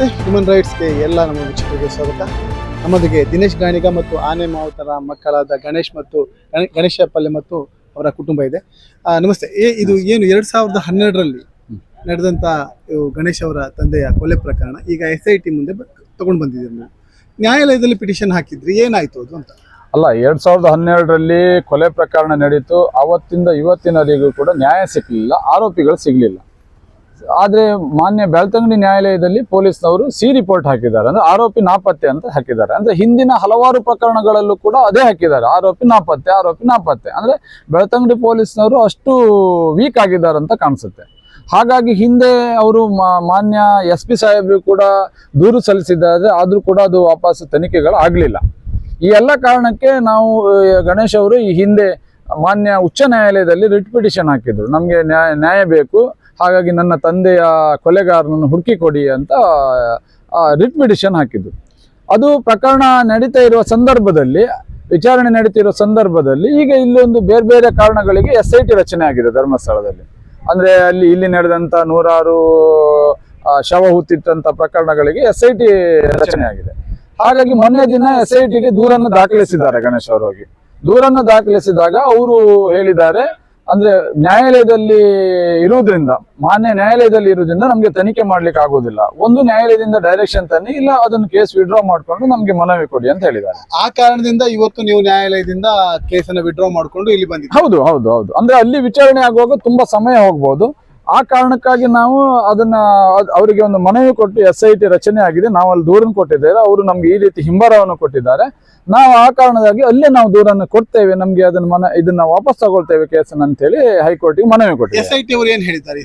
ನಮಸ್ತೆ ಹ್ಯೂಮನ್ ರೈಟ್ಸ್ಗೆ ಎಲ್ಲ ನಮ್ಮ ವೀಕ್ಷಕರಿಗೆ ಸ್ವಾಗತ. ನಮ್ಮೊಂದಿಗೆ ದಿನೇಶ್ ಗಾಣಿಗ ಮತ್ತು ಆನೆ ಮಾವುತರ ಮಕ್ಕಳಾದ ಗಣೇಶ್ ಮತ್ತು ಗಣೇ- ಗಣೇಶ ಪಲ್ಲೆ ಮತ್ತು ಅವರ ಕುಟುಂಬ ಇದೆ. ನಮಸ್ತೆ. ಏ- ಇದು ಏನು ಎರಡು ಸಾವಿರದ ಹನ್ನೆರಡರಲ್ಲಿ ನಡೆದಂಥ ಗಣೇಶ್ ಅವರ ತಂದೆಯ ಕೊಲೆ ಪ್ರಕರಣ. ಈಗ ಎಸ್ ಐ ಟಿ ಮುಂದೆ ತಗೊಂಡು ಬಂದಿದ್ದೀರಿ ನೀವು. ನ್ಯಾಯಾಲಯದಲ್ಲಿ ಪಿಟಿಷನ್ ಹಾಕಿದ್ರಿ. ಏನಾಯ್ತು ಅದು ಅಂತ? ಅಲ್ಲ ಎರಡು ಸಾವಿರದ ಹನ್ನೆರಡರಲ್ಲಿ ಕೊಲೆ ಪ್ರಕರಣ ನಡೀತು. ಅವತ್ತಿಂದ ಇವತ್ತಿನವರೆಗೂ ಕೂಡ ನ್ಯಾಯ ಸಿಗಲಿಲ್ಲ. ಆರೋಪಿಗಳು ಸಿಗಲಿಲ್ಲ. ಆದ್ರೆ ಮಾನ್ಯ ಬೆಳ್ತಂಗಡಿ ನ್ಯಾಯಾಲಯದಲ್ಲಿ ಪೊಲೀಸ್ನವರು ಸಿ ರಿಪೋರ್ಟ್ ಹಾಕಿದ್ದಾರೆ. ಅಂದ್ರೆ ಆರೋಪಿ ನಾಪತ್ತೆ ಅಂತ ಹಾಕಿದ್ದಾರೆ. ಅಂದ್ರೆ ಹಿಂದಿನ ಹಲವಾರು ಪ್ರಕರಣಗಳಲ್ಲೂ ಕೂಡ ಅದೇ ಹಾಕಿದ್ದಾರೆ. ಆರೋಪಿ ನಾಪತ್ತೆ ಆರೋಪಿ ನಾಪತ್ತೆ. ಅಂದ್ರೆ ಬೆಳ್ತಂಗಡಿ ಪೊಲೀಸ್ನವರು ಅಷ್ಟು ವೀಕ್ ಆಗಿದ್ದಾರೆ ಅಂತ ಕಾಣಿಸುತ್ತೆ. ಹಾಗಾಗಿ ಹಿಂದೆ ಅವರು ಮಾನ್ಯ ಎಸ್ ಪಿ ಸಾಹೇಬರು ಕೂಡ ದೂರು ಸಲ್ಲಿಸಿದ್ದಾರೆ. ಆದರೂ ಕೂಡ ಅದು ವಾಪಸ್ ತನಿಖೆಗಳು ಆಗಲಿಲ್ಲ ಈ ಎಲ್ಲ ಕಾರಣಕ್ಕೆ ನಾವು ಗಣೇಶ್ ಅವರು ಈ ಹಿಂದೆ ಮಾನ್ಯ ಉಚ್ಚ ನ್ಯಾಯಾಲಯದಲ್ಲಿ ರಿಟ್ ಪಿಟಿಷನ್ ಹಾಕಿದ್ರು. ನಮಗೆ ನ್ಯಾಯ ನ್ಯಾಯ ಬೇಕು. ಹಾಗಾಗಿ ನನ್ನ ತಂದೆಯ ಕೊಲೆಗಾರನನ್ನು ಹುಡುಕಿ ಕೊಡಿ ಅಂತ ರಿಟ್ ಪಿಟಿಷನ್ ಹಾಕಿದ್ದು. ಅದು ಪ್ರಕರಣ ನಡೀತಾ ಇರುವ ಸಂದರ್ಭದಲ್ಲಿ, ವಿಚಾರಣೆ ನಡೀತಿರುವ ಸಂದರ್ಭದಲ್ಲಿ ಈಗ ಇಲ್ಲೊಂದು ಬೇರೆ ಬೇರೆ ಕಾರಣಗಳಿಗೆ ಎಸ್ ಐ ಟಿ ರಚನೆ ಆಗಿದೆ ಧರ್ಮಸ್ಥಳದಲ್ಲಿ. ಅಂದ್ರೆ ಅಲ್ಲಿ ಇಲ್ಲಿ ನಡೆದಂತ ನೂರಾರು ಶವ ಹುತ್ತಿಟ್ಟಂತ ಪ್ರಕರಣಗಳಿಗೆ ಎಸ್ ಐ ಟಿ ರಚನೆ ಆಗಿದೆ. ಹಾಗಾಗಿ ಮೊನ್ನೆ ದಿನ ಎಸ್ ಐ ಟಿಗೆ ದೂರನ್ನು ದಾಖಲಿಸಿದ್ದಾರೆ ಗಣೇಶ್ ಅವರು ದೂರನ್ನು ದಾಖಲಿಸಿದಾಗ ಅವರು ಹೇಳಿದ್ದಾರೆ ಅಂದ್ರೆ ನ್ಯಾಯಾಲಯದಲ್ಲಿ ಇರುವುದರಿಂದ ಮಾನ್ಯ ನ್ಯಾಯಾಲಯದಲ್ಲಿ ಇರುವುದರಿಂದ ನಮಗೆ ತನಿಖೆ ಮಾಡ್ಲಿಕ್ಕೆ ಆಗೋದಿಲ್ಲ ಒಂದು ನ್ಯಾಯಾಲಯದಿಂದ ಡೈರೆಕ್ಷನ್ ತನ್ನಿ ಇಲ್ಲ ಅದನ್ನು ಕೇಸ್ ವಿಡ್ರಾ ಮಾಡ್ಕೊಂಡು ನಮಗೆ ಮನವಿ ಕೊಡಿ ಅಂತ ಹೇಳಿದ್ದಾರೆ. ಆ ಕಾರಣದಿಂದ ಇವತ್ತು ನೀವು ನ್ಯಾಯಾಲಯದಿಂದ ಕೇಸನ್ನು ವಿಡ್ರಾ ಮಾಡಿಕೊಂಡು ಇಲ್ಲಿ ಬಂದಿದ್ದೀರಿ. ಹೌದು ಹೌದು ಹೌದು. ಅಂದ್ರೆ ಅಲ್ಲಿ ವಿಚಾರಣೆ ಆಗುವಾಗ ತುಂಬಾ ಸಮಯ ಹೋಗ್ಬೋದು. ಆ ಕಾರಣಕ್ಕಾಗಿ ನಾವು ಅದನ್ನ ಅದ್- ಅವರಿಗೆ ಒಂದು ಮನವಿ ಕೊಟ್ಟು ಎಸ್ ಐ ಟಿ ರಚನೆ ಆಗಿದೆ. ನಾವು ಅಲ್ಲಿ ದೂರನ್ನು ಕೊಟ್ಟಿದ್ದೇವೆ. ಅವರು ನಮ್ಗೆ ಈ ರೀತಿ ಹಿಂಬರವನ್ನು ಕೊಟ್ಟಿದ್ದಾರೆ. ನಾವು ಆ ಕಾರಣದಾಗಿ ಅಲ್ಲೇ ನಾವು ದೂರನ್ನು ಕೊಡ್ತೇವೆ. ನಮ್ಗೆ ಅದನ್ನ ಮನ ಇದನ್ನ ವಾಪಸ್ ತಗೊಳ್ತೇವೆ ಕೇಸನ್ನು ಅಂತ ಹೇಳಿ ಹೈಕೋರ್ಟ್ಗೆ ಮನವಿ ಎಸ್ ಕೊಟ್ಟಿದ್ದಾರೆ ಐ ಟಿ ಅವರು ಏನ್ ಹೇಳಿದ್ದಾರೆ?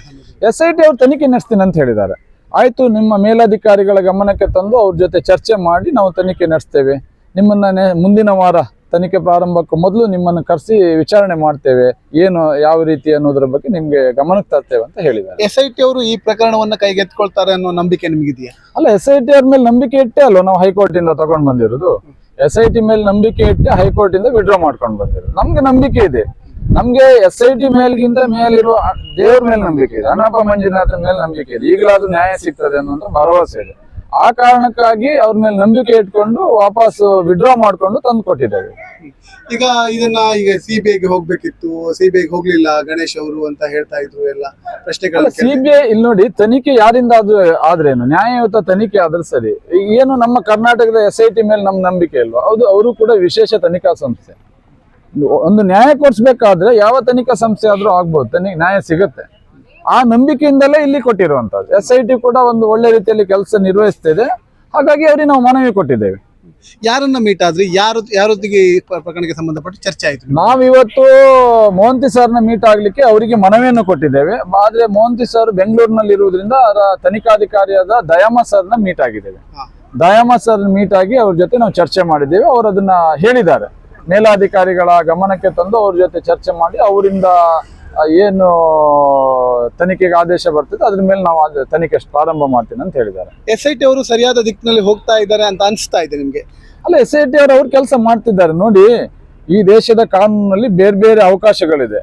ಎಸ್ ಐ ಟಿ ಅವರು ತನಿಖೆ ನಡೆಸ್ತೀನಿ ಅಂತ ಹೇಳಿದ್ದಾರೆ. ಆಯ್ತು ನಿಮ್ಮ ಮೇಲಾಧಿಕಾರಿಗಳ ಗಮನಕ್ಕೆ ತಂದು ಅವ್ರ ಜೊತೆ ಚರ್ಚೆ ಮಾಡಿ ನಾವು ತನಿಖೆ ನಡೆಸ್ತೇವೆ. ನಿಮ್ಮನ್ನ ಮುಂದಿನ ವಾರ ತನಿಖೆ ಪ್ರಾರಂಭಕ್ಕೂ ಮೊದಲು ನಿಮ್ಮನ್ನು ಕರೆಸಿ ವಿಚಾರಣೆ ಮಾಡ್ತೇವೆ. ಏನು ಯಾವ ರೀತಿ ಅನ್ನೋದ್ರ ಬಗ್ಗೆ ನಿಮ್ಗೆ ಗಮನಕ್ಕೆ ತರ್ತೇವೆ ಅಂತ ಹೇಳಿದ್ದಾರೆ. ಎಸ್ ಐ ಟಿ ಅವರು ಈ ಪ್ರಕರಣವನ್ನ ಕೈಗೆತ್ಕೊಳ್ತಾರೆ ಅನ್ನೋ ನಂಬಿಕೆ ನಿಮಗಿದೆಯಾ? ಅಲ್ಲ ಎಸ್ ಐ ಟಿ ಅವ್ರ ಮೇಲೆ ನಂಬಿಕೆ ಇಟ್ಟೆ ಅಲ್ವಾ ನಾವು ಹೈಕೋರ್ಟ್ ಇಂದ ತಗೊಂಡ್ ಬಂದಿರೋದು? ಎಸ್ ಐ ಟಿ ಮೇಲೆ ನಂಬಿಕೆ ಇಟ್ಟೆ ಹೈಕೋರ್ಟ್ ಇಂದ ವಿಡ್ರಾ ಮಾಡ್ಕೊಂಡು ಬಂದಿರೋದು. ನಮ್ಗೆ ನಂಬಿಕೆ ಇದೆ. ನಮ್ಗೆ ಎಸ್ ಐ ಟಿ ಮೇಲ್ಗಿಂತ ಮೇಲಿರುವ ದೇವ್ರ ಮೇಲೆ ನಂಬಿಕೆ ಇದೆ. ಅಣ್ಣಪ್ಪ ಮಂಜುನಾಥ್ ಮೇಲೆ ನಂಬಿಕೆ ಇದೆ. ಈಗಲಾದ್ರೂ ನ್ಯಾಯ ಸಿಗ್ತದೆ ಅನ್ನೋ ಭರವಸೆ ಇದೆ. ಆ ಕಾರಣಕ್ಕಾಗಿ ಅವ್ರ ಮೇಲೆ ನಂಬಿಕೆ ಇಟ್ಕೊಂಡು ವಾಪಸ್ ವಿಡ್ರಾ ಮಾಡ್ಕೊಂಡು ತಂದು ಕೊಟ್ಟಿದ್ದಾರೆ. ಈಗ ಇದನ್ನ ಈಗ ಸಿ ಬಿ ಐಗೆ ಹೋಗ್ಬೇಕಿತ್ತು ಸಿ ಬಿ ಐಗೆ ಹೋಗ್ಲಿಲ್ಲ ಗಣೇಶ್ ಅವರು ಅಂತ ಹೇಳ್ತಾ ಇದ್ರು ಎಲ್ಲ ಪ್ರಶ್ನೆಗಳು ಸಿ ಬಿ ಐ ಇಲ್ಲಿ ನೋಡಿ ತನಿಖೆ ಯಾರಿಂದ ಆದ್ರೂ ಆದ್ರೇನು? ನ್ಯಾಯಯುತ ತನಿಖೆ ಆದ್ರೆ ಸರಿ. ಏನು ನಮ್ಮ ಕರ್ನಾಟಕದ ಎಸ್ ಐ ಟಿ ಮೇಲೆ ನಮ್ ನಂಬಿಕೆ ಇಲ್ವಾ? ಹೌದು ಅವರು ಕೂಡ ವಿಶೇಷ ತನಿಖಾ ಸಂಸ್ಥೆ. ಒಂದು ನ್ಯಾಯ ಕೊಡ್ಸ್ಬೇಕಾದ್ರೆ ಯಾವ ತನಿಖಾ ಸಂಸ್ಥೆ ಆದ್ರೂ ಆಗ್ಬೋದು ತನಿಖೆ ನ್ಯಾಯ ಸಿಗುತ್ತೆ. ಆ ನಂಬಿಕೆಯಿಂದಲೇ ಇಲ್ಲಿ ಕೊಟ್ಟಿರುವಂತದ್ದು ಎಸ್ ಐ ಟಿ ಕೂಡ ಒಂದು ಒಳ್ಳೆ ರೀತಿಯಲ್ಲಿ ಕೆಲಸ ನಿರ್ವಹಿಸ್ತಿದೆ. ಹಾಗಾಗಿ ಅವರಿಗೆ ನಾವು ಮನವಿ ಕೊಟ್ಟಿದ್ದೇವೆ. ಯಾರನ್ನ ಮೀಟ್ ಆದ್ರಿ? ಯಾರು ಯಾರೊತ್ತಿಗೆ ಈ ಪ್ರಕರಣಕ್ಕೆ ಸಂಬಂಧಪಟ್ಟು ಚರ್ಚೆ ಆಯ್ತು ನಾವಿವತ್ತು ಮೋಹಂತಿ ಸರ್ನ ಮೀಟ್ ಆಗ್ಲಿಕ್ಕೆ ಅವರಿಗೆ ಮನವಿಯನ್ನು ಕೊಟ್ಟಿದ್ದೇವೆ. ಆದ್ರೆ ಮೋಹಂತಿ ಸರ್ ಬೆಂಗಳೂರಿನಲ್ಲಿ ಇರುವುದರಿಂದ ಅವರ ತನಿಖಾಧಿಕಾರಿಯಾದ ದಯಾಮ ಸರ್ನ ಮೀಟ್ ಆಗಿದ್ದೇವೆ. ದಯಾಮ ಸರ್ ಮೀಟ್ ಆಗಿ ಅವ್ರ ಜೊತೆ ನಾವು ಚರ್ಚೆ ಮಾಡಿದ್ದೇವೆ. ಅವರು ಅದನ್ನ ಹೇಳಿದ್ದಾರೆ. ಮೇಲಾಧಿಕಾರಿಗಳ ಗಮನಕ್ಕೆ ತಂದು ಅವ್ರ ಜೊತೆ ಚರ್ಚೆ ಮಾಡಿ ಅವರಿಂದ ಏನು ತನಿಖೆಗೆ ಆದೇಶ ಬರ್ತದೆ ಅದ್ರ ಮೇಲೆ ನಾವು ತನಿಖೆ ಪ್ರಾರಂಭ ಮಾಡ್ತೀನಿ ಅಂತ ಹೇಳಿದ್ದಾರೆ. ಎಸ್ ಐ ಟಿ ಅವರು ಸರಿಯಾದ ದಿಕ್ಕಿನಲ್ಲಿ ಹೋಗ್ತಾ ಇದ್ದಾರೆ ಅಂತ ಅನಿಸ್ತಾ ಇದೆ ನಿಮಗೆ? ಅಲ್ಲ ಎಸ್ ಐ ಟಿ ಅವರು ಅವ್ರು ಕೆಲಸ ಮಾಡ್ತಿದ್ದಾರೆ. ನೋಡಿ ಈ ದೇಶದ ಕಾನೂನಲ್ಲಿ ಬೇರೆ ಬೇರೆ ಅವಕಾಶಗಳಿದೆ.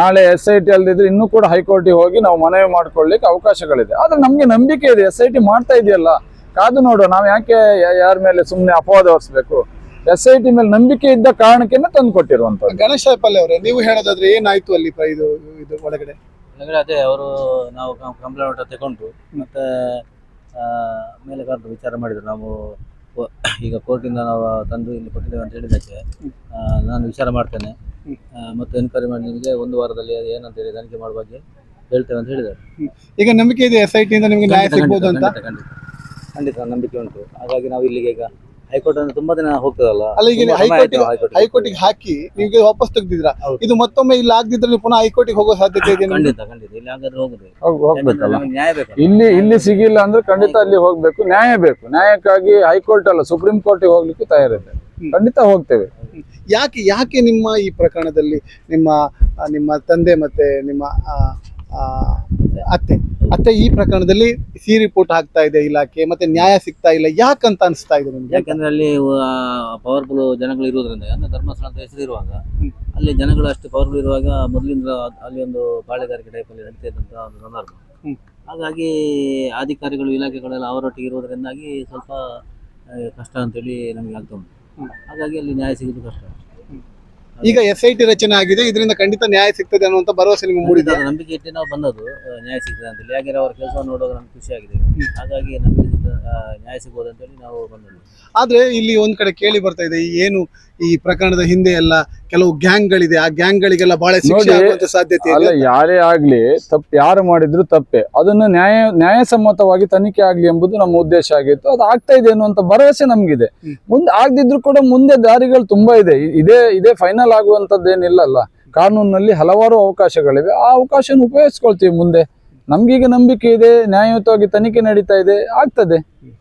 ನಾಳೆ ಎಸ್ ಐ ಟಿ ಅಲ್ಲದಿದ್ರೆ ಇನ್ನೂ ಕೂಡ ಹೈಕೋರ್ಟಿಗೆ ಹೋಗಿ ನಾವು ಮನವಿ ಮಾಡ್ಕೊಳ್ಳಿಕ್ಕೆ ಅವಕಾಶಗಳಿದೆ. ಆದ್ರೆ ನಮಗೆ ನಂಬಿಕೆ ಇದೆ. ಎಸ್ ಐ ಟಿ ಮಾಡ್ತಾ ಇದೆಯಲ್ಲ. ಕಾದು ನೋಡುವ. ನಾವು ಯಾಕೆ ಯಾರ ಮೇಲೆ ಸುಮ್ಮನೆ ಅಪವಾದ ಹೊರಿಸ್ಬೇಕು? ಎಸ್ ಐ ಟಿ ಮೇಲೆ ನಂಬಿಕೆ ಇದ್ದ ಕಾರಣಕ್ಕೆ ತಂದು ಕೊಟ್ಟಿರುವಂತದ್ದು ಗಣೇಶ ಪಲ್ಲೆ ಅವರೇ ನೀವು ಹೇಳೋದಾದ್ರೆ ಏನಾಯ್ತು ಅಲ್ಲಿ ಪ್ರ- ಇದು ಇದು ಒಳಗಡೆ? ಅಂದ್ರೆ ಅದೇ ಅವರು ನಾವು ಕಂಪ್ಲೇಂಟ್ ತಗೊಂಡು ಮತ್ತೆ ಆ, ಮೇಲೆ ಕರೆದು ವಿಚಾರ ಮಾಡಿದ್ರು. ನಾವು ಕೋ- ಈಗ ಕೋರ್ಟಿಂದ ನಾವು ತಂದು ಇಲ್ಲಿ ಕೊಟ್ಟಿದ್ದೇವೆ ಅಂತ ಹೇಳಿದಕ್ಕೆ ಆ, ನಾನು ವಿಚಾರ ಮಾಡ್ತೇನೆ. ಆ, ಮತ್ತೆ ಎನ್ಕ್ವೈರಿ ಮಾಡಿ ನಿಮಗೆ ಒಂದು ವಾರದಲ್ಲಿ ಅದು ಏನಂತ ಹೇಳಿ ತನಿಖೆ ಮಾಡುವ ಬಗ್ಗೆ ಹೇಳ್ತೇವೆ ಅಂತ ಹೇಳಿದ್ದಾರೆ. ಈಗ ನಂಬಿಕೆ ಇದೆ ಎಸ್ ಐ ಟಿ ಇಂದ ನಿಮ್ಗೆ ನ್ಯಾಯ ಖಂಡಿತ, ಸಿಗ್ಬೋದು ಅಂತ? ಖಂಡಿತ, ಖಂಡಿತ. ಖಂಡಿತ ನಂಬಿಕೆ ಉಂಟು. ಹಾಗಾಗಿ ನಾವು ಇಲ್ಲಿಗೆ ಈಗ ಹೈಕೋರ್ಟ್ ಅಂದ್ರೆ ತುಂಬಾ ದಿನ ಹೋಗ್ತದಲ್ಲ? ಅಲ್ಲ ಈಗ ಹೈಕೋರ್ಟ್ ಹೈಕೋರ್ಟಿಗೆ ಹಾಕಿ ನಿಮಗೆ ವಾಪಸ್ ತೆಗ್ದಿದ್ರ ಇದು ಮತ್ತೊಮ್ಮೆ ಇಲ್ಲಿ ಆಗದಿದ್ರೆ ನೀವು ಪುನಃ ಹೈಕೋರ್ಟಿಗೆ ಹೋಗೋ ಸಾಧ್ಯತೆ ಇದೆ ಖಂಡಿತ ಖಂಡಿತ. ಇಲ್ಲಿ ಹಾಗಾದ್ರೆ ಹೋಗುದು? ಹೋಗ್- ಹೋಗ್ಬೇಕಲ್ಲ. ನ್ಯಾಯ ಬೇಕು ಇಲ್ಲಿ ಇಲ್ಲಿ ಸಿಗಿಲ್ಲ ಅಂದ್ರೆ ಖಂಡಿತ ಅಲ್ಲಿ ಹೋಗ್ಬೇಕು. ನ್ಯಾಯ ಬೇಕು. ನ್ಯಾಯಕ್ಕಾಗಿ ಹೈಕೋರ್ಟ್ ಅಲ್ಲ ಸುಪ್ರೀಂ ಕೋರ್ಟಿಗೆ ಹೋಗ್ಲಿಕ್ಕೆ ತಯಾರಿದೆ. ಖಂಡಿತ ಹೋಗ್ತೇವೆ. ಯಾಕೆ ಯಾಕೆ ನಿಮ್ಮ ಈ ಪ್ರಕರಣದಲ್ಲಿ ನಿಮ್ಮ ನಿಮ್ಮ ತಂದೆ ಮತ್ತೆ ನಿಮ್ಮ ಆ, ಅತ್ತೆ. ಈ ಪ್ರಕರಣದಲ್ಲಿ ಸಿ ರಿಪೋರ್ಟ್ ಹಾಕ್ತಾ ಇದೆ ಇಲಾಖೆ ಮತ್ತೆ ನ್ಯಾಯ ಸಿಗ್ತಾ ಇಲ್ಲ. ಯಾಕಂತ ಅನಿಸ್ತಾ ಇದೆ ನಿಮ್ಗೆ? ಯಾಕಂದ್ರೆ ಅಲ್ಲಿ ಪವರ್ಫುಲ್ ಜನಗಳು ಇರೋದ್ರಿಂದ ಅಂದ್ರೆ ಧರ್ಮಸ್ಥಳ ಅಂತ ಹೆಸರಿರುವಾಗ ಹ್ಮ್. ಅಲ್ಲಿ ಜನಗಳು ಅಷ್ಟು ಪವರ್ಫುಲ್ ಇರುವಾಗ ಮೊದಲಿಂದ ಅಲ್ಲಿ ಒಂದು ಬಾಳೆಗಾರಿಕೆ ಟೈಪಲ್ಲಿ ನಡೀತಾ ಇದ್ದಂತ ಒಂದು ಸಂದರ್ಭ. ಹಾಗಾಗಿ ಹಾಗಾಗಿ ಅಧಿಕಾರಿಗಳು ಇಲಾಖೆಗಳೆಲ್ಲ ಅವರೊಟ್ಟಿಗೆ ಇರೋದ್ರಿಂದಾಗಿ ಸ್ವಲ್ಪ ಕಷ್ಟ ಅಂತೇಳಿ ನಮಗೆ ಆಗ್ತಾ ಉಂಟು. ಹಾಗಾಗಿ ಅಲ್ಲಿ ನ್ಯಾಯ ಸಿಗೋದು ಕಷ್ಟ. ಈಗ ಎಸ್ ಐ ಟಿ ರಚನೆ ಆಗಿದೆ ಇದರಿಂದ ಖಂಡಿತ ನ್ಯಾಯ ಸಿಗ್ತದೆ ಅನ್ನುವಂತ ಭರವಸೆ ನಿಮ್ಗೆ ಮೂಡಿದೆ. ನಂಬಿಕೆ ಇಟ್ಟು ನಾವು ಬಂದದ್ದು ನ್ಯಾಯ ಸಿಗ್ತದೆ ಅಂತೇಳಿ ಯಾಕೆಂದ್ರೆ ಅವರ ಕೆಲಸ ನೋಡುವಾಗ ನಮ್ಗೆ ಖುಷಿ ಆಗಿದೆ. ಹಾಗಾಗಿ ನಮಗೆ ನ್ಯಾಯ ಸಿಗ್ಬೋದು ಅಂತೇಳಿ ನಾವು ಬಂದದ್ದು. ಆದ್ರೆ ಇಲ್ಲಿ ಒಂದ್ ಕಡೆ ಕೇಳಿ ಬರ್ತಾ ಇದೆ ಏನು ಈ ಪ್ರಕರಣದ ಹಿಂದೆ ಎಲ್ಲ ಕೆಲವು ಗ್ಯಾಂಗ್ ಗಳಿದೆ ಆ ಗ್ಯಾಂಗ್ ಗಳಿಗೆಲ್ಲ ಬಹಳ ಶಿಕ್ಷೆ ಆಗುವಂತ ಸಾಧ್ಯತೆ ಅಲ್ಲ ಇದೆ ಯಾರೇ ಆಗ್ಲಿ ತಪ್ಪು ಯಾರು ಮಾಡಿದ್ರು ತಪ್ಪೆ. ಅದನ್ನ ನ್ಯಾಯ ನ್ಯಾಯಸಮ್ಮತವಾಗಿ ತನಿಖೆ ಆಗ್ಲಿ ಎಂಬುದು ನಮ್ಮ ಉದ್ದೇಶ ಆಗಿತ್ತು. ಅದು ಆಗ್ತಾ ಇದೆ ಅನ್ನುವಂತ ಭರವಸೆ ನಮ್ಗಿದೆ. ಮುಂದೆ ಆಗದಿದ್ರು ಕೂಡ ಮುಂದೆ ದಾರಿಗಳು ತುಂಬಾ ಇದೆ. ಇದೇ ಇದೇ ಫೈನಲ್ ಆಗುವಂತದ್ದೇನಿಲ್ಲ ಅಲ್ಲ ಕಾನೂನಿನಲ್ಲಿ ಹಲವಾರು ಅವಕಾಶಗಳಿವೆ. ಆ ಅವಕಾಶನ ಉಪಯೋಗಿಸ್ಕೊಳ್ತೀವಿ ಮುಂದೆ. ನಮ್ಗೀಗ ನಂಬಿಕೆ ಇದೆ ನ್ಯಾಯಯುತವಾಗಿ ತನಿಖೆ ನಡೀತಾ ಇದೆ ಆಗ್ತದೆ.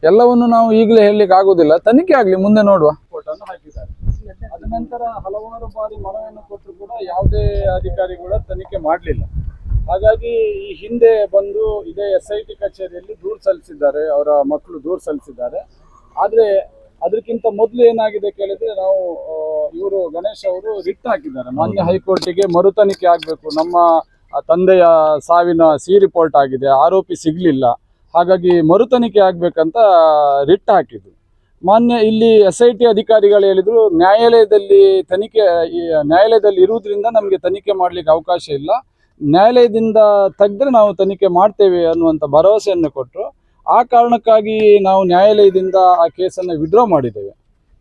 ಎಲ್ಲವನ್ನು ನಾವು ಈಗಲೇ ಹೇಳಲಿಕ್ಕೆ ಆಗುದಿಲ್ಲ ತನಿಖೆ ಆಗ್ಲಿ ಮುಂದೆ ನೋಡುವ. ನಂತರ ಹಲವಾರು ಬಾರಿ ಮನವಿಯನ್ನು ಕೊಟ್ಟರು ಕೂಡ ಯಾವುದೇ ಅಧಿಕಾರಿಗಳ ಕೂಡ ತನಿಖೆ ಮಾಡಲಿಲ್ಲ. ಹಾಗಾಗಿ ಈ ಹಿಂದೆ ಬಂದು ಇದೇ ಎಸ್ ಐ ಟಿ ಕಚೇರಿಯಲ್ಲಿ ದೂರು ಸಲ್ಲಿಸಿದ್ದಾರೆ ಅವರ ಮಕ್ಕಳು ದೂರು ಸಲ್ಲಿಸಿದ್ದಾರೆ. ಆದರೆ ಅದಕ್ಕಿಂತ ಮೊದಲು ಏನಾಗಿದೆ ಕೇಳಿದ್ರೆ ನಾವು ಇವರು ಗಣೇಶ್ ಅವರು ರಿಟ್ ಹಾಕಿದ್ದಾರೆ. ಮಾನ್ಯ ಹೈಕೋರ್ಟಿಗೆ ಮರು ತನಿಖೆ ಆಗಬೇಕು. ನಮ್ಮ ತಂದೆಯ ಸಾವಿನ ಸಿ ರಿಪೋರ್ಟ್ ಆಗಿದೆ ಆರೋಪಿ ಸಿಗಲಿಲ್ಲ. ಹಾಗಾಗಿ ಮರು ತನಿಖೆ ಆಗಬೇಕಂತ ರಿಟ್ ಹಾಕಿದ್ರು. ಮಾನ್ಯ ಇಲ್ಲಿ ಎಸ್ ಐ ಟಿ ಅಧಿಕಾರಿಗಳು ಹೇಳಿದ್ರು, ನ್ಯಾಯಾಲಯದಲ್ಲಿ ತನಿಖೆ ನ್ಯಾಯಾಲಯದಲ್ಲಿ ಇರುವುದರಿಂದ ನಮಗೆ ತನಿಖೆ ಮಾಡಲಿಕ್ಕೆ ಅವಕಾಶ ಇಲ್ಲ. ನ್ಯಾಯಾಲಯದಿಂದ ತೆಗೆದ್ರೆ ನಾವು ತನಿಖೆ ಮಾಡ್ತೇವೆ ಅನ್ನುವಂಥ ಭರವಸೆಯನ್ನು ಕೊಟ್ಟರು ಆ ಕಾರಣಕ್ಕಾಗಿ ನಾವು ನ್ಯಾಯಾಲಯದಿಂದ ಆ ಕೇಸನ್ನು ವಿಡ್ರಾ ಮಾಡಿದ್ದೇವೆ.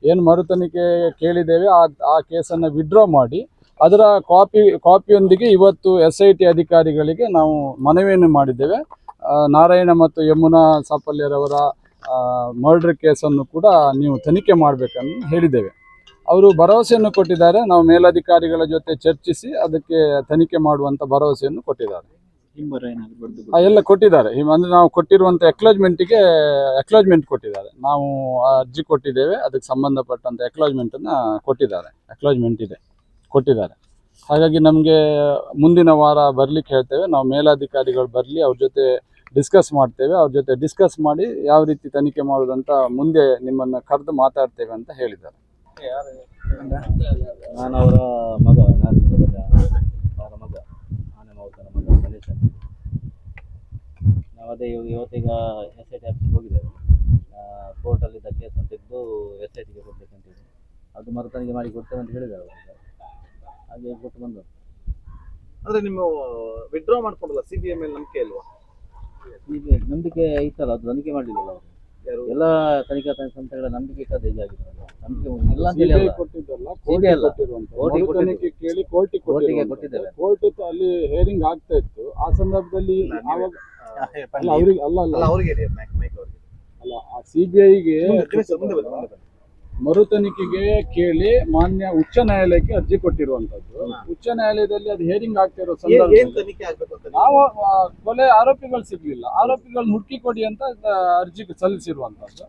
ಏನು ಮರು ತನಿಖೆ ಕೇಳಿದ್ದೇವೆ, ಆ ಆ ಕೇಸನ್ನು ವಿಡ್ರಾ ಮಾಡಿ. ಅದರ ಕಾಪಿ ಕಾಪಿಯೊಂದಿಗೆ ಇವತ್ತು ಎಸ್ ಐ ಟಿ ಅಧಿಕಾರಿಗಳಿಗೆ ನಾವು ಮನವಿಯನ್ನು ಮಾಡಿದ್ದೇವೆ. ನಾರಾಯಣ ಮತ್ತು ಯಮುನಾ ಸಾಪಲ್ಯರವರ ಮರ್ಡರ್ ಕೇಸನ್ನು ಕೂಡ ನೀವು ತನಿಖೆ ಮಾಡಬೇಕನ್ನು ಹೇಳಿದ್ದೇವೆ. ಅವರು ಭರವಸೆಯನ್ನು ಕೊಟ್ಟಿದ್ದಾರೆ. ನಾವು ಮೇಲಧಿಕಾರಿಗಳ ಜೊತೆ ಚರ್ಚಿಸಿ ಅದಕ್ಕೆ ತನಿಖೆ ಮಾಡುವಂಥ ಭರವಸೆಯನ್ನು ಕೊಟ್ಟಿದ್ದಾರೆ. ಎಲ್ಲ ಕೊಟ್ಟಿದ್ದಾರೆ. ಅಂದ್ರೆ ನಾವು ಕೊಟ್ಟಿರುವಂತ ಎಕ್ಲಾಜ್ಮೆಂಟಿಗೆ ಎಕ್ಲೋಜ್ಮೆಂಟ್ ಕೊಟ್ಟಿದ್ದಾರೆ. ನಾವು ಅರ್ಜಿ ಕೊಟ್ಟಿದ್ದೇವೆ. ಅದಕ್ಕೆ ಸಂಬಂಧಪಟ್ಟಂತ ಎಕ್ಲಾಜ್ಮೆಂಟ್ ಅನ್ನ ಕೊಟ್ಟಿದ್ದಾರೆ. ಎಕ್ಲಾಜ್ಮೆಂಟ್ ಇದೆ. ಕೊಟ್ಟಿದ್ದಾರೆ. ಹಾಗಾಗಿ ನಮಗೆ ಮುಂದಿನ ವಾರ ಬರ್ಲಿಕ್ಕೆ ಹೇಳ್ತೇವೆ. ನಾವು ಮೇಲಾಧಿಕಾರಿಗಳು ಬರಲಿ, ಅವ್ರ ಜೊತೆ ಡಿಸ್ಕಸ್ ಮಾಡ್ತೇವೆ. ಅವ್ರ ಜೊತೆ ಡಿಸ್ಕಸ್ ಮಾಡಿ ಯಾವ ರೀತಿ ತನಿಖೆ ಮಾಡೋದಂತ ಮುಂದೆ ನಿಮ್ಮನ್ನ ಕರೆದು ಮಾತಾಡ್ತೇವೆ ಅಂತ ಹೇಳಿದ್ದಾರೆ. ನಾನು ಅವರ ಮಗ ನಾನು ಅವರ ಮಗ ಆನೆ ಮೌತನ ಮಗ ಗಣೇಶ್. ನಾವು ಅದೇ ಇವಾಗ ಇವತ್ತೀಗ ಎಸ್ ಐ ಟಿ ಆಫೀಸ್ಗೆ ಹೋಗಿದ್ದೇವೆ. ಕೋರ್ಟಲ್ಲಿದ್ದ ಕೇಸನ್ನು ತೆಗೆದು ಎಸ್ ಐ ಟಿಗೆ ಕೊಡ್ಬೇಕಂತಿದೆ ಅದು ಮರುತನಿಗೆ ಮಾಡಿ ಕೊಡ್ತೇವೆ ಅಂತ ಹೇಳಿದ್ದಾರೆ ಹಾಗೆ ಕೊಟ್ಟು ಬಂದು ಅಂದರೆ ನಿಮ್ಮ ವಿಡ್ರಾ ಮಾಡ್ಕೊಂಡಲ್ಲ ಸಿ ಬಿ ಎಂ ಮೇಲೆ ನಂಬಿಕೆ ಇಲ್ವಾ? ಈಗ ನಂಬಿಕೆ ಇತ್ತಲ್ಲ ಅದು ತನಿಖೆ ಮಾಡಲಿಲ್ಲ ಅವರು. ಎಲ್ಲ ತನಿಖಾ ಸಂಸ್ಥೆಗಳ ನಂಬಿಕೆ ಇಟ್ಟದ್ದು ಹೇಗಾಗಿದೆ ನಂಬಿಕೆ ಇಲ್ಲ ಅಂತ ಹೇಳಿ CBI ಅಲ್ಲ ಕೊಟ್ಟಿದ್ದಲ್ಲ CBI ಅಲ್ಲ. ಕೋರ್ಟಿಗೆ ಮರು ತನಿಖೆ ಕೇಳಿ ಕೋರ್ಟಿಗೆ ಕೋರ್ಟಿಗೆ ಕೊಟ್ಟಿದ್ದೇವೆ ಕೊಟ್ಟಿದ್ದೇವೆ ಕೋರ್ಟ್ ಅಲ್ಲಿ ಹೇರಿಂಗ್ ಆಗ್ತಾ ಇತ್ತು. ಆ ಸಂದರ್ಭದಲ್ಲಿ ಆವಾಗ ಅಲ್ಲ ಅಲ್ಲ ಅವ್ರಿಗೆ ಅಲ್ಲ ಅಲ್ಲ. ಅವ್ರಿಗೆ ಮೈಕ್ ಮೈಕ್ ಅವ್ರಿಗೆ. ಅಲ್ಲ ಆ ಸಿಬಿಐಗೆ ಬನ್ನಿ, ಮುಂದೆ ಬನ್ನಿ, ಮುಂದೆ ಬನ್ನಿ. ಮರು ತನಿಖೆಗೆ ಕೇಳಿ ಮಾನ್ಯ ಉಚ್ಚ ನ್ಯಾಯಾಲಯಕ್ಕೆ ಅರ್ಜಿ ಕೊಟ್ಟಿರುವಂತದ್ದು. ಉಚ್ಚ ನ್ಯಾಯಾಲಯದಲ್ಲಿ ಅದು ಹೇರಿಂಗ್ ಆಗ್ತಾ ಇರೋ ಸಂದರ್ಭ ನಾವು ಆ, ಕೊಲೆ ಆರೋಪಿಗಳು ಸಿಗ್ಲಿಲ್ಲ. ಆರೋಪಿಗಳು ಹುಡುಕಿ ಕೊಡಿ ಅಂತ ಆ, ಅರ್ಜಿ ಸಲ್ಲಿಸಿರುವಂತದ್ದು.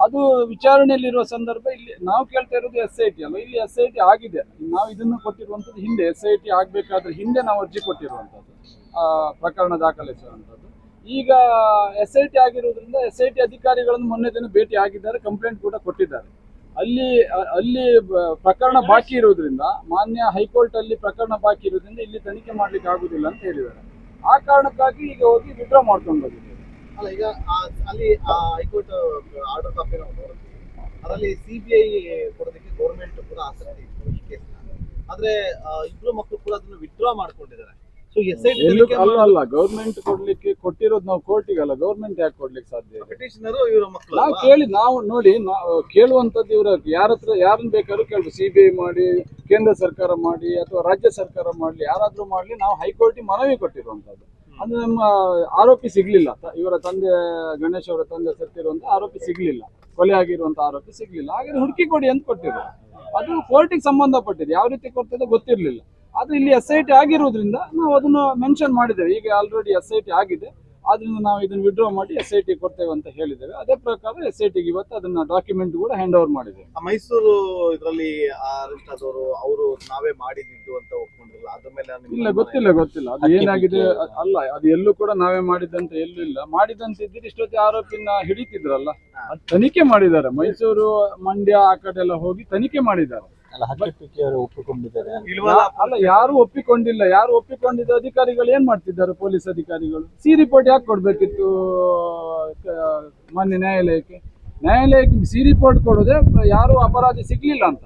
ಅದು ವಿಚಾರಣೆಯಲ್ಲಿರುವ ಸಂದರ್ಭ ಇಲ್ಲಿ ನಾವು ಕೇಳ್ತಾ ಇರೋದು ಎಸ್ ಐ ಟಿ ಅಲ್ಲ ಇಲ್ಲಿ ಎಸ್ ಐ ಟಿ ಆಗಿದೆ. ನಾವು ಇದನ್ನು ಕೊಟ್ಟಿರುವಂತದ್ದು ಹಿಂದೆ. ಎಸ್ ಐ ಟಿ ಆಗ್ಬೇಕಾದ್ರೆ ಹಿಂದೆ ನಾವು ಅರ್ಜಿ ಕೊಟ್ಟಿರುವಂತದ್ದು. ಆ, ಪ್ರಕರಣ ದಾಖಲಿಸುವಂತದ್ದು ಈಗ ಎಸ್ ಐ ಟಿ ಆಗಿರೋದ್ರಿಂದ ಎಸ್ ಐ ಟಿ ಅಧಿಕಾರಿಗಳನ್ನು ಮೊನ್ನೆ ದಿನ ಭೇಟಿ ಆಗಿದ್ದಾರೆ. ಕಂಪ್ಲೇಂಟ್ ಕೂಡ ಕೊಟ್ಟಿದ್ದಾರೆ. ಅಲ್ಲಿ ಅಲ್ಲಿ ಪ್ರಕರಣ ಬಾಕಿ ಇರೋದ್ರಿಂದ ಮಾನ್ಯ ಹೈಕೋರ್ಟ್ ಅಲ್ಲಿ ಪ್ರಕರಣ ಬಾಕಿ ಇರೋದ್ರಿಂದ ಇಲ್ಲಿ ತನಿಖೆ ಮಾಡ್ಲಿಕ್ಕೆ ಆಗುದಿಲ್ಲ ಅಂತ ಹೇಳಿದ್ದಾರೆ. ಆ ಕಾರಣಕ್ಕಾಗಿ ಈಗ ಹೋಗಿ ವಿಡ್ರಾ ಮಾಡ್ಕೊಂಡು ಬಂದಿದ್ದೇವೆ ಅಲ್ಲ, ಈಗ ಅಲ್ಲಿ ಹೈಕೋರ್ಟ್ ಆರ್ಡರ್ ಕಾಪಿ ಅದರಲ್ಲಿ ಸಿ ಬಿ ಐ ಕೊಡೋದಕ್ಕೆ ಗೌರ್ಮೆಂಟ್ ಕೂಡ ಆಸಕ್ತಿ ಇತ್ತು ಈ ಕೇಸ್ ಆದ್ರೆ ಇಬ್ರು ಮಕ್ಕಳು ಕೂಡ ಅದನ್ನು ವಿಡ್ರಾ ಮಾಡ್ಕೊಂಡಿದ್ದಾರೆ. ಅಲ್ಲ ಅಲ್ಲ ಗೌರ್ಮೆಂಟ್ ಕೊಡ್ಲಿಕ್ಕೆ ಕೊಟ್ಟಿರೋದು ನಾವು ಕೋರ್ಟಿಗೆ ಅಲ್ಲ ಗೌರ್ಮೆಂಟ್ ಯಾಕೆ ಕೊಡ್ಲಿಕ್ಕೆ ಸಾಧ್ಯ ಇದೆ ಪಿಟಿಷನರು ಇವರ ಮಕ್ಕಳು ನಾವು ಕೇಳಿ ನಾವು ನೋಡಿ ನಾವು ಕೇಳುವಂತದ್ದು ಇವರ ಯಾರ ಹತ್ರ ಯಾರನ್ನ ಬೇಕಾದ್ರೂ ಕೇಳಿ ಸಿ ಬಿ ಐ ಮಾಡಿ ಕೇಂದ್ರ ಸರ್ಕಾರ ಮಾಡಿ ಅಥವಾ ರಾಜ್ಯ ಸರ್ಕಾರ ಮಾಡಲಿ ಯಾರಾದ್ರೂ ಮಾಡಲಿ ನಾವು ಹೈಕೋರ್ಟಿಗೆ ಮನವಿ ಕೊಟ್ಟಿರುವಂತದ್ದು ಅಂದ್ರೆ ನಮ್ಮ ಆರೋಪಿ ಸಿಗ್ಲಿಲ್ಲ. ತ- ಇವರ ತಂದೆ ಗಣೇಶ್ ಅವರ ತಂದೆ ಸತ್ತಿರುವಂತ ಆರೋಪಿ ಸಿಗ್ಲಿಲ್ಲ. ಕೊಲೆ ಆಗಿರುವಂತ ಆರೋಪಿ ಸಿಗ್ಲಿಲ್ಲ. ಹಾಗೆ ಹುಡುಕಿ ಕೊಡಿ ಅಂತ ಕೊಟ್ಟಿದ್ರು. ಅದು ಕೋರ್ಟಿಗೆ ಸಂಬಂಧಪಟ್ಟಿದೆ ಯಾವ ರೀತಿ ಕೊಡ್ತದೆ ಗೊತ್ತಿರ್ಲಿಲ್ಲ. ಆದ್ರೆ ಇಲ್ಲಿ ಎಸ್ ಐ ಟಿ ಆಗಿರೋದ್ರಿಂದ ನಾವು ಅದನ್ನು ಮೆನ್ಷನ್ ಮಾಡಿದ್ದೇವೆ. ಈಗ ಆಲ್ರೆಡಿ ಎಸ್ ಐ ಟಿ ಆಗಿದೆ. ಆದ್ರಿಂದ ನಾವು ಇದನ್ನು ವಿಡ್ರಾ ಮಾಡಿ ಎಸ್ ಐ ಟಿ ಕೊಡ್ತೇವೆ ಅಂತ ಹೇಳಿದ್ದೇವೆ. ಅದೇ ಪ್ರಕಾರ ಎಸ್ ಐ ಟಿಗೆ ಇವತ್ತು ಅದನ್ನ ಡಾಕ್ಯುಮೆಂಟ್ ಕೂಡ ಹ್ಯಾಂಡ್ ಓವರ್ ಮಾಡಿದ್ದೇವೆ. ಆ ಮೈಸೂರು ಇದರಲ್ಲಿ ಅರೆಸ್ಟ್ ಆದವರು ಅವರು ನಾವೇ ಮಾಡಿದ್ದು ಅಂತ ಒಪ್ಕೊಂಡಿರಲ್ಲ. ಅದ್ರ ಮೇಲೆ ನಿಮ್ಗೆ ಇಲ್ಲ ಗೊತ್ತಿಲ್ಲ ಗೊತ್ತಿಲ್ಲ. ಅದು ಏನಾಗಿದೆ ಅಲ್ಲ ಅದು ಎಲ್ಲೂ ಕೂಡ ನಾವೇ ಮಾಡಿದಂತ ಎಲ್ಲೂ ಇಲ್ಲ. ಮಾಡಿದಂತ ಇದ್ರೆ ಇಷ್ಟೊತ್ತಿ ಆರೋಪಿನ ಹಿಡಿತಿದ್ರಲ್ಲ. ಅದು ತನಿಖೆ ಮಾಡಿದ್ದಾರೆ. ಮೈಸೂರು ಮಂಡ್ಯ ಆ ಕಡೆ ಎಲ್ಲ ಹೋಗಿ ತನಿಖೆ ಮಾಡಿದ್ದಾರೆ. ಅಲ್ಲ ಯಾರು ಒಪ್ಪಿಕೊಂಡಿಲ್ಲ. ಯಾರು ಒಪ್ಪಿಕೊಂಡಿದ್ದ ಅಧಿಕಾರಿಗಳು ಏನ್ ಮಾಡ್ತಿದ್ದಾರೆ ಪೊಲೀಸ್ ಅಧಿಕಾರಿಗಳು? ಸಿ ರಿಪೋರ್ಟ್ ಯಾಕೆ ಕೊಡ್ಬೇಕಿತ್ತು ಮಾನ್ಯ ನ್ಯಾಯಾಲಯಕ್ಕೆ? ನ್ಯಾಯಾಲಯಕ್ಕೆ ಸಿ ರಿಪೋರ್ಟ್ ಕೊಡೋದೆ ಯಾರು ಅಪರಾಧಿ ಸಿಗ್ಲಿಲ್ಲ ಅಂತ.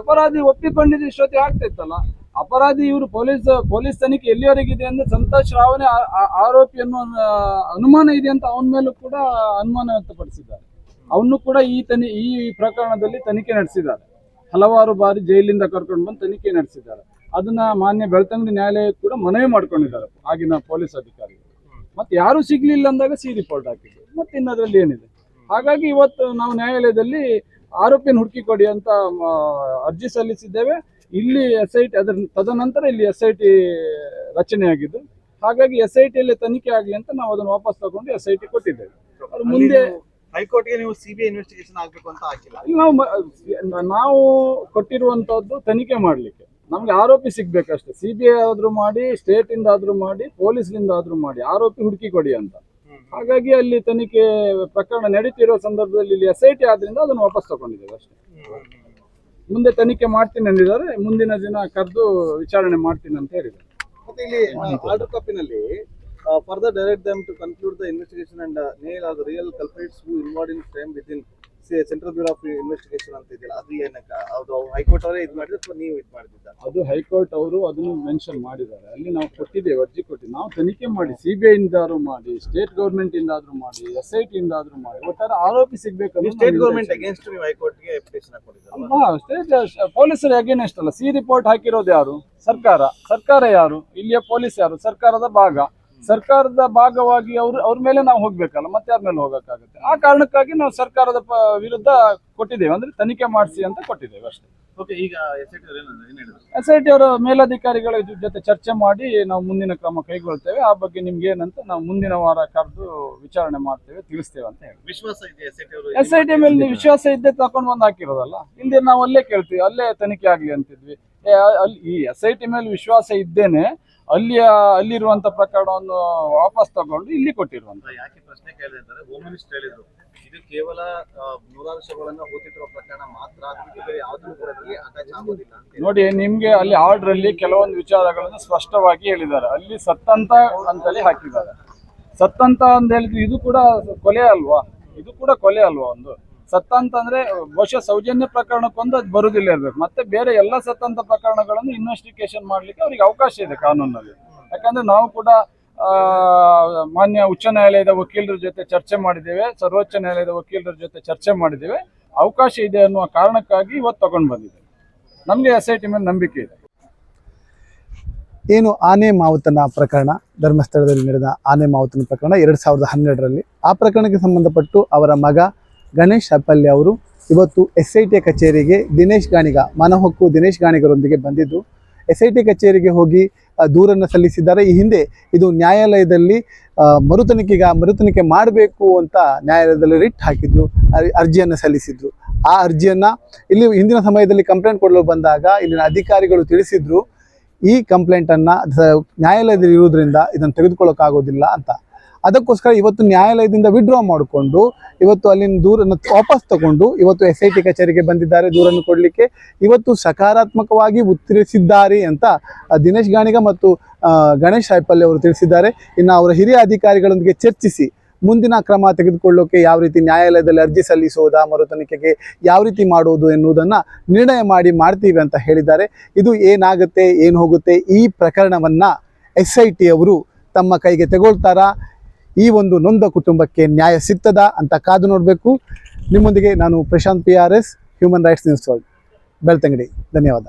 ಅಪರಾಧಿ ಒಪ್ಪಿಕೊಂಡಿದ್ದ ಇಷ್ಟೊತ್ತಿ ಆಗ್ತಿತ್ತಲ್ಲ. ಅಪರಾಧಿ ಇವರು ಪೊಲೀಸ್ ಪೊಲೀಸ್ ತನಿಖೆ ಎಲ್ಲಿವರೆಗಿದೆ ಅಂದ್ರೆ ಸಂತೋಷ್ ರಾವನೆ ಆರೋಪಿ ಅನ್ನೋ ಅನುಮಾನ ಇದೆ ಅಂತ ಅವನ ಮೇಲೂ ಕೂಡ ಅನುಮಾನ ವ್ಯಕ್ತಪಡಿಸಿದ್ದಾರೆ. ಅವನು ಕೂಡ ಈ ತನಿ ಈ ಪ್ರಕರಣದಲ್ಲಿ ತನಿಖೆ ನಡೆಸಿದ್ದಾರೆ. ಹಲವಾರು ಬಾರಿ ಜೈಲಿಂದ ಕರ್ಕೊಂಡು ಬಂದು ತನಿಖೆ ನಡೆಸಿದ್ದಾರೆ. ಅದನ್ನ ಮಾನ್ಯ ಬೆಳ್ತಂಗಡಿ ನ್ಯಾಯಾಲಯ ಕೂಡ ಮನವಿ ಮಾಡ್ಕೊಂಡಿದ್ದಾರೆ ಆಗಿನ ಪೊಲೀಸ್ ಅಧಿಕಾರಿ. ಮತ್ತೆ ಯಾರು ಸಿಗ್ಲಿಲ್ಲ ಅಂದಾಗ ಸಿ ರಿಪೋರ್ಟ್ ಹಾಕಿದ್ರು. ಮತ್ತೆ ಇನ್ನದ್ರಲ್ಲಿ ಏನಿದೆ? ಹಾಗಾಗಿ ಇವತ್ತು ನಾವು ನ್ಯಾಯಾಲಯದಲ್ಲಿ ಆರೋಪಿಯನ್ನು ಹುಡುಕಿ ಕೊಡಿ ಅಂತ ಅರ್ಜಿ ಸಲ್ಲಿಸಿದ್ದೇವೆ. ಇಲ್ಲಿ ಎಸ್ ಐ ಟಿ ಅದರ ತದನಂತರ ಇಲ್ಲಿ ಎಸ್ ಐ ಟಿ ರಚನೆಯಾಗಿದ್ದು ಹಾಗಾಗಿ ಎಸ್ ಐ ಟಿಯಲ್ಲಿ ತನಿಖೆ ಆಗಲಿ ಅಂತ ನಾವು ಅದನ್ನು ವಾಪಸ್ ತಗೊಂಡು ಎಸ್ ಐ ಟಿ ಕೊಟ್ಟಿದ್ದೇವೆ ಮುಂದೆ ಹೈಕೋರ್ಟ್ಗೆ ನೀವು ಸಿಬಿಐ ಇನ್ವೆಸ್ಟಿಗೇಷನ್ ಆಗ್ಬೇಕು ಅಂತ ಹಾಕಿಲ್ಲ. ನಾವು ಮ- ನಾವು ಕೊಟ್ಟಿರುವಂತದ್ದು ತನಿಖೆ ಮಾಡ್ಲಿಕ್ಕೆ. ನಮ್ಗೆ ಆರೋಪಿ ಸಿಗ್ಬೇಕಷ್ಟೇ. ಸಿ ಬಿ ಐ ಆದ್ರೂ ಮಾಡಿ ಸ್ಟೇಟ್ ಇಂದ ಆದ್ರೂ ಮಾಡಿ ಪೊಲೀಸ್ನಿಂದ ಆದ್ರೂ ಮಾಡಿ ಆರೋಪಿ ಹುಡುಕಿ ಕೊಡಿ ಅಂತ. ಹಾಗಾಗಿ ಅಲ್ಲಿ ತನಿಖೆ ಪ್ರಕರಣ ನಡೀತಿರೋ ಸಂದರ್ಭದಲ್ಲಿ ಇಲ್ಲಿ ಎಸ್ ಐ ಟಿ ಆದ್ರಿಂದ ಅದನ್ನು ವಾಪಸ್ ತಗೊಂಡಿದ್ದೇವೆ ಅಷ್ಟೇ. ಮುಂದೆ ತನಿಖೆ ಮಾಡ್ತೀನಿ ಅಂದಿದ್ದಾರೆ ಮುಂದಿನ ದಿನ ಕರೆದು ವಿಚಾರಣೆ ಮಾಡ್ತೀನಿ ಅಂತ ಹೇಳಿದ್ದಾರೆ. ಮತ್ತೆ ಇಲ್ಲಿ order ಕಾಪಿನಲ್ಲಿ further direct them to conclude the investigation and nail are the real culprits who involved in crime within C- central bureau of investigation ಅಂತ ಇದೆಯಲ್ಲ ಅದು ಏನಕ್ಕ? ಅದು ಹೈಕೋರ್ಟ್ ಅವರೇ ಇದು ಮಾಡಿದ್ರು ಅಥವಾ ನೀವು ಇದು ಮಾಡಿದ್ದ ಅದು ಹೈಕೋರ್ಟ್ ಅವರು ಅದನ್ನು ಮೆನ್ಷನ್ ಮಾಡಿದ್ದಾರೆ. ಅಲ್ಲಿ ನಾವು ಕೊಟ್ಟಿದ್ದೇವೆ ಅರ್ಜಿ ಕೊಟ್ಟಿದ್ದೇವೆ. ನಾವು ತನಿಖೆ ಮಾಡಿ ಸಿ ಬಿ ಐ ಇಂದಾದ್ರೂ ಮಾಡಿ ಸ್ಟೇಟ್ ಗೌರ್ಮೆಂಟ್ ಇಂದಾದ್ರೂ ಮಾಡಿ ಎಸ್ ಐ ಟಿ ಇಂದಾದ್ರೂ ಮಾಡಿ ಒಟ್ಟಾರೆ ಆರೋಪಿ ಸಿಗ್ಬೇಕಂದ್ರೆ ಸ್ಟೇಟ್ ಗೌರ್ಮೆಂಟ್ ಅಗೇನ್ಸ್ಟ್ ನೀವು ಹೈಕೋರ್ಟ್ಗೆ ಅಪ್ಲಿಕೇಶನ್ ಹಾಕೊಂಡಿದ್ದೀರಾ ಹಾ ಸ್ಟೇಟ್ ಪೊಲೀಸರು ಅಗೇನೆಸ್ಟ್ ಅಲ್ಲ. ಸಿ ರಿಪೋರ್ಟ್ ಹಾಕಿರೋದು ಯಾರು? ಸರ್ಕಾರ. ಸರ್ಕಾರ ಯಾರು? ಇಲ್ಲಿಯ ಪೊಲೀಸ್ ಯಾರು? ಸರ್ಕಾರದ ಭಾಗ. ಸರ್ಕಾರದ ಭಾಗವಾಗಿ ಅವ್ರ ಅವ್ರ ಮೇಲೆ ನಾವು ಹೋಗ್ಬೇಕಲ್ಲ ಮತ್ತೆ ಯಾರ ಮೇಲೆ ಹೋಗಕ್ಕಾಗುತ್ತೆ. ಆ ಕಾರಣಕ್ಕಾಗಿ ನಾವು ಸರ್ಕಾರದ ವಿರುದ್ಧ ಕೊಟ್ಟಿದ್ದೇವೆ ಅಂದ್ರೆ ತನಿಖೆ ಮಾಡಿಸಿ ಅಂತ ಕೊಟ್ಟಿದ್ದೇವೆ ಅಷ್ಟೇ. ಓಕೆ ಈಗ ಎಸ್ ಐ ಟಿ ಅವರ ಮೇಲಧಿಕಾರಿಗಳ ಜೊತೆ ಚರ್ಚೆ ಮಾಡಿ ನಾವು ಮುಂದಿನ ಕ್ರಮ ಕೈಗೊಳ್ತೇವೆ ಆ ಬಗ್ಗೆ ನಿಮ್ಗೆ ಏನಂತ ನಾವು ಮುಂದಿನ ವಾರ ಕರೆದು ವಿಚಾರಣೆ ಮಾಡ್ತೇವೆ ತಿಳಿಸ್ತೇವೆ ಅಂತ ಹೇಳಿ. ವಿಶ್ವಾಸ ಇದೆ ಎಸ್ ಐ ಟಿ ಮೇಲೆ ವಿಶ್ವಾಸ ಇದ್ದೇ ತಕೊಂಡ್ ಬಂದು ಹಾಕಿರೋದಲ್ಲ ಹಿಂದೆ ನಾವು ಅಲ್ಲೇ ಕೇಳ್ತೀವಿ ಅಲ್ಲೇ ತನಿಖೆ ಆಗ್ಲಿ ಅಂತಿದ್ವಿ. ಅಲ್ಲಿ ಈ ಎಸ್ ಐ ಟಿ ಮೇಲೆ ವಿಶ್ವಾಸ ಇದ್ದೇನೆ ಅಲ್ಲಿಯ ಅಲ್ಲಿರುವಂತ ಪ್ರಕರಣವನ್ನು ವಾಪಸ್ ತಗೊಂಡು ಇಲ್ಲಿ ಕೊಟ್ಟಿರುವಂತ. ಯಾಕೆ ಪ್ರಶ್ನೆ ಕೇಳಿದೆ ಅಂತಂದ್ರೆ ಹೋಮ್ ಮಿನಿಸ್ಟರ್ ಹೇಳಿದ್ರು ಇದು ಕೇವಲ ಶವಗಳನ್ನ ಓದಿಟ್ಟಿರೋ ಪ್ರಕರಣ ಮಾತ್ರ ನೋಡಿ ನಿಮ್ಗೆ ಅಲ್ಲಿ ಆರ್ಡರ್ ಅಲ್ಲಿ ಕೆಲವೊಂದು ವಿಚಾರಗಳನ್ನು ಸ್ಪಷ್ಟವಾಗಿ ಹೇಳಿದ್ದಾರೆ. ಅಲ್ಲಿ ಸತ್ತಂತ ಅಂತಲೇ ಹಾಕಿದ್ದಾರೆ. ಸತ್ತಂತ ಅಂತ ಹೇಳಿದ್ರೆ ಇದು ಕೂಡ ಕೊಲೆ ಅಲ್ವಾ? ಇದು ಕೂಡ ಕೊಲೆ ಅಲ್ವಾ ಒಂದು? ಸತ್ತಂತ ಅಂದ್ರೆ ಬಹುಶಃ ಸೌಜನ್ಯ ಪ್ರಕರಣಕ್ಕೊಂದು ಅದು ಬರುದಿಲ್ಲ ಇರ್ಬೇಕು. ಮತ್ತೆ ಬೇರೆ ಎಲ್ಲ ಸತ್ತಂತ ಪ್ರಕರಣಗಳನ್ನು ಇನ್ವೆಸ್ಟಿಗೇಷನ್ ಮಾಡ್ಲಿಕ್ಕೆ ಅವ್ರಿಗೆ ಅವಕಾಶ ಇದೆ ಕಾನೂನಲ್ಲಿ. ಯಾಕಂದ್ರೆ ನಾವು ಕೂಡ ಮಾನ್ಯ ಉಚ್ಚ ನ್ಯಾಯಾಲಯದ ವಕೀಲರ ಜೊತೆ ಚರ್ಚೆ ಮಾಡಿದ್ದೇವೆ, ಸರ್ವೋಚ್ಚ ನ್ಯಾಯಾಲಯದ ವಕೀಲರ ಜೊತೆ ಚರ್ಚೆ ಮಾಡಿದ್ದೇವೆ. ಅವಕಾಶ ಇದೆ ಅನ್ನುವ ಕಾರಣಕ್ಕಾಗಿ ಇವತ್ತು ತಗೊಂಡು ಬಂದಿದೆ ನಮಗೆ ಎಸ್ ಐ ಮೇಲೆ ನಂಬಿಕೆ ಇದೆ. ಏನು ಆನೆ ಮಾವುತನ ಪ್ರಕರಣ, ಧರ್ಮಸ್ಥಳದಲ್ಲಿ ನಡೆದ ಆನೆ ಮಾವುತನ ಪ್ರಕರಣ ಎರಡು ಸಾವಿರದ ಹನ್ನೆರಡರಲ್ಲಿ. ಆ ಪ್ರಕರಣಕ್ಕೆ ಸಂಬಂಧಪಟ್ಟು ಅವರ ಮಗ ಗಣೇಶ್ ಅಪ್ಪಲ್ಲಿ ಅವರು ಇವತ್ತು ಎಸ್ ಐ ಟಿ ಕಚೇರಿಗೆ ದಿನೇಶ್ ಗಾಣಿಗ, ಮನಹೊಕ್ಕು ದಿನೇಶ್ ಗಾಣಿಗರೊಂದಿಗೆ ಬಂದಿದ್ದು. ಎಸ್ ಐ ಟಿ ಕಚೇರಿಗೆ ಹೋಗಿ ದೂರನ್ನು ಸಲ್ಲಿಸಿದ್ದಾರೆ. ಈ ಹಿಂದೆ ಇದು ನ್ಯಾಯಾಲಯದಲ್ಲಿ ಮರುತನಿಕೆಗ ಮರುತನಿಕೆ ಮಾಡಬೇಕು ಅಂತ ನ್ಯಾಯಾಲಯದಲ್ಲಿ ರಿಟ್ ಹಾಕಿದ್ರು, ಅರ್- ಅರ್ಜಿಯನ್ನು ಸಲ್ಲಿಸಿದ್ರು. ಆ ಅರ್ಜಿಯನ್ನು ಇಲ್ಲಿ ಹಿಂದಿನ ಸಮಯದಲ್ಲಿ ಕಂಪ್ಲೇಂಟ್ ಕೊಡಲು ಬಂದಾಗ ಇಲ್ಲಿನ ಅಧಿಕಾರಿಗಳು ತಿಳಿಸಿದ್ರು, ಈ ಕಂಪ್ಲೇಂಟನ್ನು ನ್ಯಾಯಾಲಯದಲ್ಲಿ ಇರುವುದರಿಂದ ಇದನ್ನು ತೆಗೆದುಕೊಳ್ಳೋಕ್ಕಾಗೋದಿಲ್ಲ ಅಂತ. ಅದಕ್ಕೋಸ್ಕರ ಇವತ್ತು ನ್ಯಾಯಾಲಯದಿಂದ ವಿಡ್ರಾ ಮಾಡಿಕೊಂಡು ಇವತ್ತು ಅಲ್ಲಿನ ದೂರನ್ನು ವಾಪಸ್ ತಗೊಂಡು ಇವತ್ತು ಎಸ್ ಐ ಟಿ ಕಚೇರಿಗೆ ಬಂದಿದ್ದಾರೆ, ದೂರನ್ನು ಕೊಡಲಿಕ್ಕೆ. ಇವತ್ತು ಸಕಾರಾತ್ಮಕವಾಗಿ ಉತ್ತರಿಸಿದ್ದಾರೆ ಅಂತ ದಿನೇಶ್ ಗಾಣಿಗ ಮತ್ತು ಗಣೇಶ್ ಸಾಯ್ಪಲ್ಯ ಅವರು ತಿಳಿಸಿದ್ದಾರೆ. ಇನ್ನು ಅವರ ಹಿರಿಯ ಅಧಿಕಾರಿಗಳೊಂದಿಗೆ ಚರ್ಚಿಸಿ ಮುಂದಿನ ಕ್ರಮ ತೆಗೆದುಕೊಳ್ಳೋಕೆ ಯಾವ ರೀತಿ ನ್ಯಾಯಾಲಯದಲ್ಲಿ ಅರ್ಜಿ ಸಲ್ಲಿಸೋದಾ ಮರು ತನಿಖೆಗೆ ಯಾವ ರೀತಿ ಮಾಡೋದು ಎನ್ನುವುದನ್ನು ನಿರ್ಣಯ ಮಾಡಿ ಮಾಡ್ತೀವಿ ಅಂತ ಹೇಳಿದ್ದಾರೆ. ಇದು ಏನಾಗುತ್ತೆ, ಏನು ಹೋಗುತ್ತೆ ಈ ಪ್ರಕರಣವನ್ನು ಎಸ್ ಐ ಟಿ ಅವರು ತಮ್ಮ ಕೈಗೆ ತಗೊಳ್ತಾರಾ? ಈ ಒಂದು ನೊಂದ ಕುಟುಂಬಕ್ಕೆ ನ್ಯಾಯ ಸಿಗ್ತದಾ ಅಂತ ಕಾದು ನೋಡಬೇಕು. ನಿಮ್ಮೊಂದಿಗೆ ನಾನು Prashant P R S human rights news world Belthangady. ಧನ್ಯವಾದ.